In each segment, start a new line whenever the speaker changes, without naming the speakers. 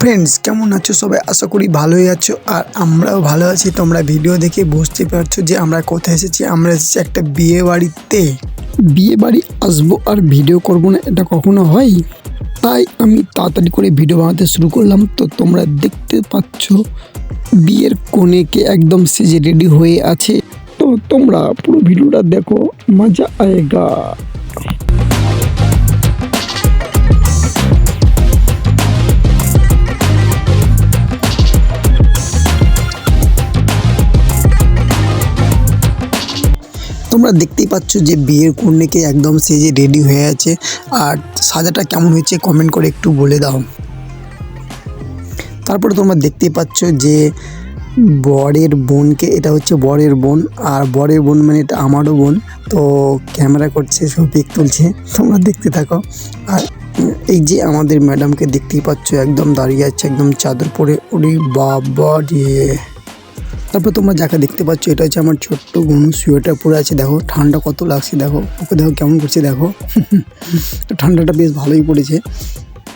Friends কেমন আছো? সবাই আশা করি ভালোই আছো। আর আমরাও ভালো আছি। তোমরা ভিডিও দেখে বুঝতে পারছ যে আমরা কোথায় এসেছি। আমরা এসেছি একটা বিয়ে বাড়িতে। বিয়ে বাড়ি আসব আর ভিডিও করব না, এটা কখনো হয়? তাই আমি তাড়াতাড়ি করে ভিডিও বানাতে শুরু করলাম। তো তোমরা দেখতে পাচ্ছ, বিয়ের কোণেকে একদম সেজে রেডি হয়ে আছে। তো তোমরা পুরো ভিডিওটা দেখো, মজা আয়েগা। তোমরা দেখতেই পাচ্ছ যে বিয়ের কন্যাকে একদম সেজে রেডি হয়ে আছে। আর সাজাটা কেমন হয়েছে কমেন্ট করে একটু বলে দাও। তারপরে তোমরা দেখতেই পাচ্ছ যে বরের বোনকে, এটা হচ্ছে বরের বোন, আর বরের বোন মানে এটা আমারও বোন, তো ক্যামেরা করছে, সব পিক তুলছে, তোমরা দেখতে থাকো। আর এই যে আমাদের ম্যাডামকে দেখতেই পাচ্ছ, একদম দাঁড়িয়ে আছে, একদম চাদর পরে। ওরে বাবা রে! তারপর তোমরা যাকে দেখতে পাচ্ছ, এটা হচ্ছে আমার ছোট্ট বোন সোয়েটার পরে আছে। দেখো, ঠান্ডা কত লাগছে, দেখো। ওকে দেখো কেমন করছে, দেখো। তো ঠান্ডাটা বেশ ভালোই পড়েছে।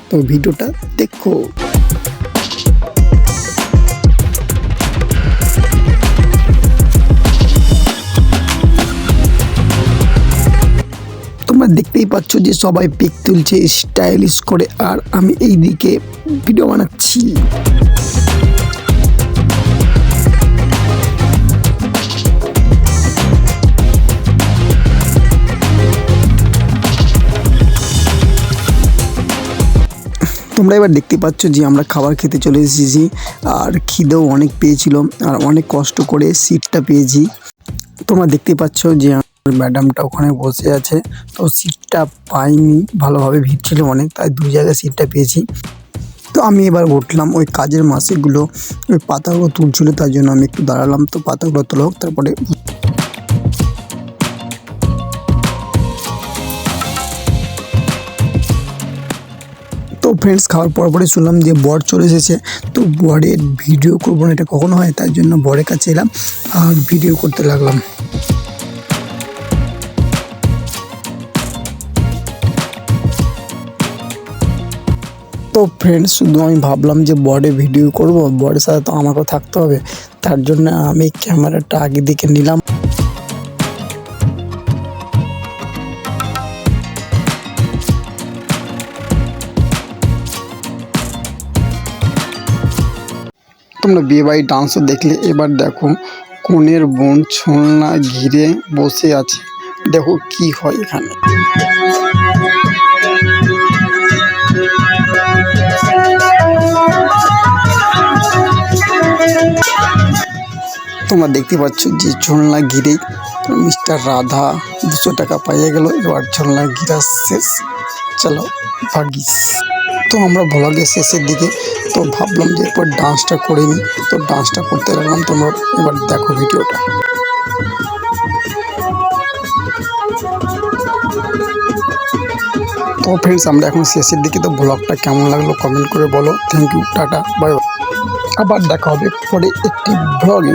তো ভিডিওটা দেখো। তোমরা দেখতেই পাচ্ছ যে সবাই পিক তুলছে স্টাইলিশ করে, আর আমি এই দিকে ভিডিও বানাচ্ছি। তোমরা এবার দেখতে পাচ্ছ যে আমরা খাবার খেতে চলে এসেছি, আর খিদেও অনেক পেয়েছিল, আর অনেক কষ্ট করে সিটটা পেয়েছি। তোমরা দেখতে পাচ্ছ যে ম্যাডামটা ওখানে বসে আছে, তো সিটটা পাইনি, ভালোভাবে ভিড় ছিল অনেক, তাই দু জায়গায় সিটটা পেয়েছি। তো আমি এবার উঠলাম, ওই কাজের মাসিকগুলো, ওই পাতাগুলো তুলছিল, তার জন্য আমি একটু দাঁড়ালাম, তো পাতাগুলো তোলা হোক তারপরে তো ফ্রেন্ডস খাওয়ার পর পরে শুনলাম যে বর চলে এসেছে। তো বরের ভিডিও করব না, এটা কখনো হয়, তার জন্য বরের কাছে এলাম আর ভিডিও করতে লাগলাম। তো ফ্রেন্ডস শুধু আমি ভাবলাম যে বরে ভিডিও করব, বরের সাথে তো আমাকেও থাকতে হবে, তার জন্য আমি ক্যামেরাটা আগে দিকে নিলাম। তোমরা বিয়ে বাড়ির ডান্সও দেখলে। এবার দেখো, কনের বোন ছোলনা ঘিরে বসে আছে। দেখো কি হয় এখানে। তোমরা দেখতে পাচ্ছ যে ঝোলনা ঘিরে মিস্টার রাধা দুশো টাকা পাইয়ে গেল। এবার ঝোলনা ঘিরা শেষ। চলো ভাগিস তো আমরা ভ্লগের শেষের দিকে তো ভাবলাম যে এরপর ডান্সটা করে নিই তো ডান্সটা করতে লাগলাম। তোমরা এবার দেখো ভিডিওটা তো ফ্রেন্ডস আমরা এখন শেষের দিকে। তো ব্লগটা কেমন লাগল কমেন্ট করে বলো। থ্যাংক ইউ টাটা বাই আবার দেখা হবে পরে একটি ব্লগে